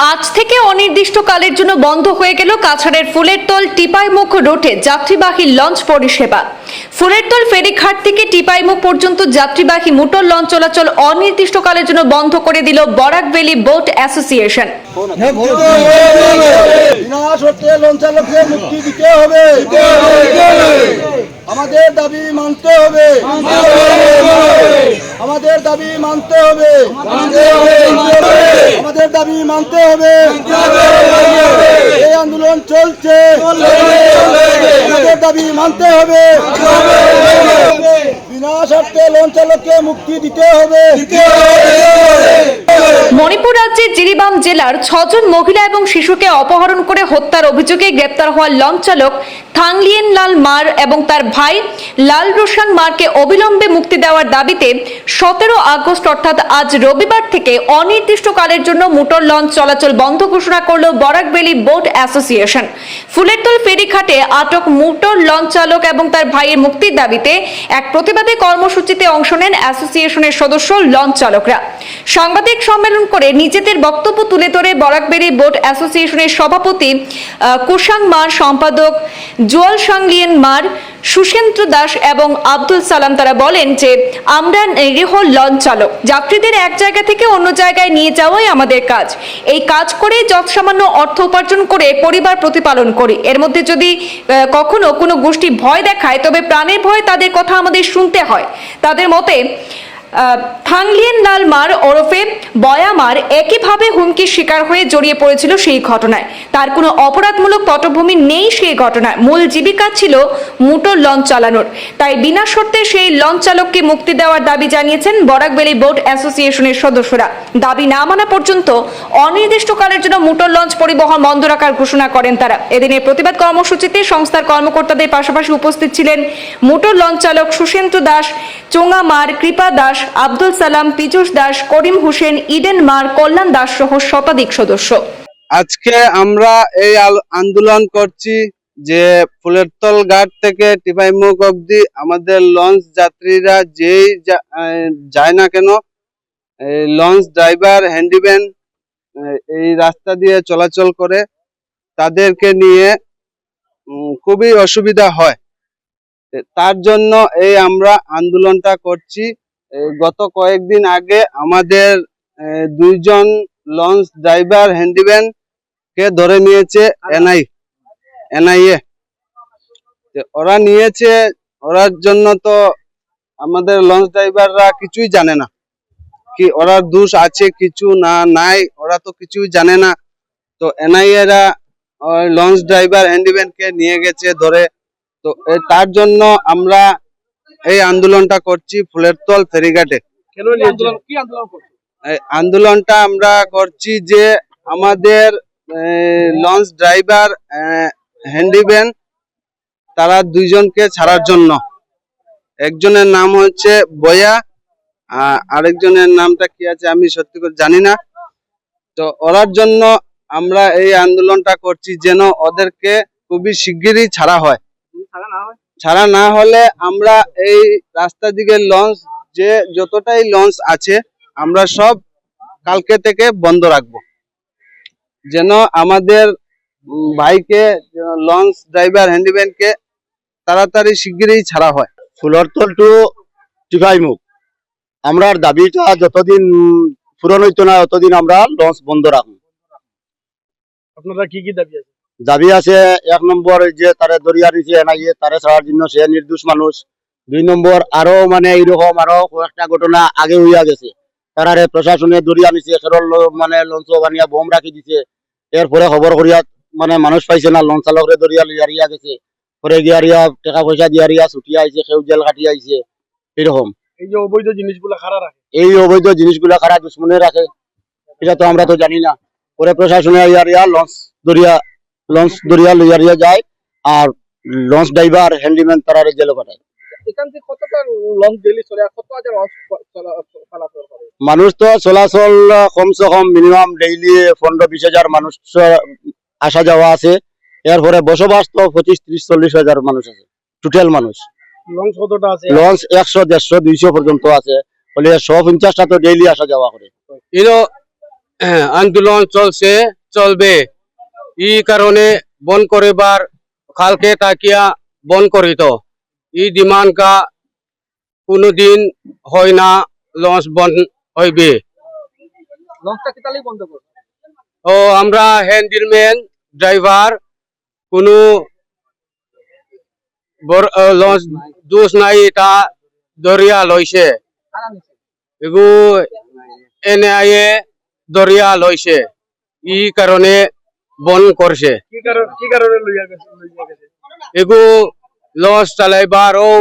আজ থেকে অনির্দিষ্টকালের জন্য বন্ধ হয়ে গেল কাছাড়ের ফুলেরতল টিপাইমুখ রোডে যাত্রীবাহী লঞ্চ পরিষেবা। ফুলের তল ফেরিঘাট থেকে টিপাইমুখ পর্যন্ত যাত্রীবাহী মোটর লঞ্চ চলাচল অনির্দিষ্টকালের জন্য বন্ধ করে দিল বরাকভ্যালি বোট অ্যাসোসিয়েশন। আমাদের দাবি মানতে হবে। আমাদের দাবি মানতে হবে। আমাদের দাবি মানতে হবে। এই আন্দোলন চলছে। আমাদের দাবি মানতে হবে। বিনা শর্তে লোন চালককে মুক্তি দিতে হবে। মণিপুর রাজ্যের জিরিবাম জেলার ছজন মহিলা এবং শিশুকে অপহরণ করে হত্যার অভিযোগে গ্রেপ্তার হওয়া লঞ্চ চালক থাংলিয়েন লাল মার এবং তার ভাই লাল রোশান মারকে অবিলম্বে মুক্তি দেওয়ার দাবিতে সতেরো আগস্ট অর্থাৎ আজ রবিবার থেকে অনির্দিষ্টকালের জন্য মোটর লঞ্চ চলাচল বন্ধ ঘোষণা করল বরাকবেলি বোট অ্যাসোসিয়েশন। ফুলেরতল ফেরিঘাটে আটক মোটর লঞ্চ চালক এবং তার ভাইয়ের মুক্তির দাবিতে এক প্রতিবাদী কর্মসূচিতে অংশ নেন অ্যাসোসিয়েশনের সদস্য লঞ্চ চালকরা। সাংবাদিক সম্মেলন করে নিজেদের বক্তব্য তুলে ধরে বরাকবেরি বোট অ্যাসোসিয়েশনের সভাপতি কুশাং মার সম্পাদক জুয়াল সাংলিয়েন মার সুশেন্দ্র দাস এবং আব্দুল সালাম তারা বলেন যে, আমরা নিরীহ লঞ্চ চালক। যাত্রীদের এক জায়গা থেকে অন্য জায়গায় নিয়ে যাওয়াই আমাদের কাজ। এই কাজ করে যৎসামান্য অর্থ উপার্জন করে পরিবার প্রতিপালন করি। এর মধ্যে যদি কখনো কোনো গোষ্ঠী ভয় দেখায়, তবে প্রাণের ভয় তাদের কথা আমাদের শুনতে হয়। তাদের মতে থাংলিয়েন লাল মার ওরফে বয়ামার একইভাবে হুমকির শিকার হয়ে জড়িয়ে পড়েছিল সেই ঘটনায়। তার কোনো অপরাধমূলক পটভূমি নেই সেই ঘটনায়। মূল জীবিকা ছিল মোটর লঞ্চ চালানোর। তাই বিনা শর্তে সেই লঞ্চ চালককে মুক্তি দেওয়ার দাবি জানিয়েছেন বরাকবেলি বোট অ্যাসোসিয়েশনের সদস্যরা। দাবি না মানা পর্যন্ত অনির্দিষ্টকালের জন্য মোটর লঞ্চ পরিবহন বন্ধ রাখার ঘোষণা করেন তারা। এদিনের প্রতিবাদ কর্মসূচিতে সংস্থার কর্মকর্তাদের পাশাপাশি উপস্থিত ছিলেন মোটর লঞ্চ চালক সুশেন্দ্র দাস, চোঙা মার কৃপা দাস আব্দুল সালাম, পীযুষ দাস, করিম হোসেন, ইডেন মার, কল্যাণ দাস সহ শতাধিক সদস্য। আজকে আমরা এই আন্দোলন করছি যে ফুলেরতল ঘাট থেকে টিপাইমুখ অবধি আমাদের লঞ্চ যাত্রীরা যেই যায় না কেন লঞ্চ ড্রাইভার, হ্যান্ডিম্যান এই রাস্তা দিয়ে চলাচল করে তাদেরকে নিয়ে খুবই অসুবিধা হয়। তার জন্য এই আমরা আন্দোলনটা করছি। গত কয়েকদিন আগে আমাদের দুইজন লঞ্চ ড্রাইভার হ্যান্ডিম্যান কে ধরে নিয়েছে এনআই, এনআইএ। ওরা নিয়েছে, ওরার জন্য তো আমাদের লঞ্চ ড্রাইভাররা কিছুই জানে না। কি ওরা দোষ আছে, কিছু না, নাই, ওরা তো কিছুই জানে না। তো এনআইএ রা লঞ্চ ড্রাইভার হ্যান্ডিম্যান কে নিয়ে গেছে ধরে। তো তার জন্য আমরা এই আন্দোলনটা করছি ফুলের তল ফেরিঘাটে আন্দোলনটা আমরা করছি যে আমাদের লঞ্চ ড্রাইভার হ্যান্ডিম্যান তারা দুইজনকে ছাড়ার জন্য। একজনের নাম হচ্ছে বয়া আরেকজনের নামটা কি আছে আমি সত্যি করে জানি না। তো ওরার জন্য আমরা এই আন্দোলনটা করছি যেন ওদেরকে খুবই শিগগিরই ছাড়া হয়। ছাড়া না হলে আমরা এই রাস্তা দিকে লঞ্চ যে যতটাই লঞ্চ আছে আমরা সব কালকে থেকে বন্ধ রাখব। যেন আমাদের ভাইকে লঞ্চ ড্রাইভার হ্যান্ডিম্যানকে তাড়াতাড়ি শিগগিরই ছাড়া হয়। ফুলরতল টু টিফাইমুখ আমরার দাবিটা যতদিন পূরণ হইতো না ততদিন আমরা লঞ্চ বন্ধ রাখব। আপনারা কি কি দাবি আছে? দাবি আছে এক নম্বর যে তারে দরিয়া নিচে এনাইয়ে তারে ছাড়ার জন্য সে নির্দোষ মানুষ। দুই নম্বর আরও মানে এইরকম আরও কয়েকটা ঘটনা আগে হইয়া গেছে। তারারে প্রশাসনে দরিয়া নিচে সেরল মানে লঞ্চ বানিয়া বোম রাখি দিছে। এরপরে খবর করিয়া মানে মানুষ পাইছে না লঞ্চ চালকরে দরিয়া লিয়া রিয়া গেছে। পরে গিয়া রিয়া টাকা পয়সা দিয়া রিয়া ছুটিয়া আইছে কেউ জেল কাটি আইছে এরকম এই যে অবৈধ জিনিসগুলো খারা রাখে। এই অবৈধ জিনিসগুলা কারা দুশ্মনে রাখে এটা তো আমরা তো জানি না। পরে প্রশাসনে ইয়ারিয়া লঞ্চ দরিয়া লঞ্চ দরিয়া লইয়া রিয়া যায় আর লঞ্চ ড্রাইভার হ্যান্ডিম্যান তারা জেলে পাঠায়। মানুষ তো চলাচল কমসে কম মিনিমাম ডেইলি পনেরো বিশ হাজার মানুষ আসা যাওয়া আছে। এরপরে বসবাস তো পঁচিশ ত্রিশ চল্লিশ হাজার মানুষ আছে টোটাল মানুষ। লঞ্চ কতটা আছে? লঞ্চ একশো দেড়শো দুইশো পর্যন্ত আছে। বলে শো পঞ্চাশটা তো ডেইলি আসা যাওয়া করে। এরও আন্দোলন চলছে চলবে। এই কারণে বন করিবার খালকে তাকিয়া বন করিত। এই ডিমান্ড কা কোনোদিন হয় না লঞ্চ বন হইবে। ও আমরা হ্যান্ডেলম্যান ড্রাইভার কোনো লঞ্চ দোষ নাই এটা দরিয়া লইছে। এগু এনে আয়ে দরিয়া লইছে। ই কারণে বন করছে। এগু লঞ্চ চালাইবার ও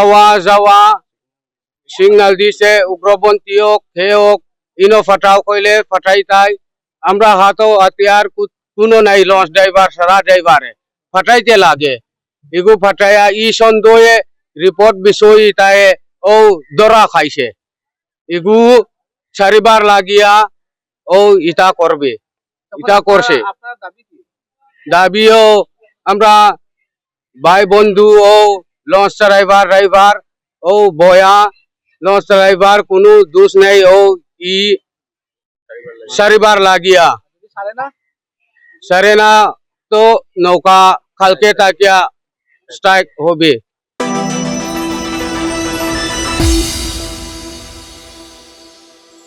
আওয়া যাওয়া সিগনাল দিছে উগ্রপন্থী হোক হে হোক ইনো ফাটাও কইলে ফাটাই তাই। আমরা হাতও হাতিয়ার কোনো নাই লঞ্চ ড্রাইভার সারা ড্রাইভারে ফাটাইতে লাগে। এগু ফাটাইয়া ই সন্দেহে রিপোর্ট বিষয় তাই ও দরা খাইছে। এগু চারিবার লাগিয়া ও ইটা করবে। ইটা করছে। দাবিও আমরা ভাই বন্ধু ও লঞ্চ ড্রাইভার ড্রাইভার ও বয়া লঞ্চ ড্রাইভার কোনো দোষ নেই ও ই চারিবার লাগিয়া। সারে না? তো নৌকা খালকে তাকিয়া স্ট্রাইক হবে।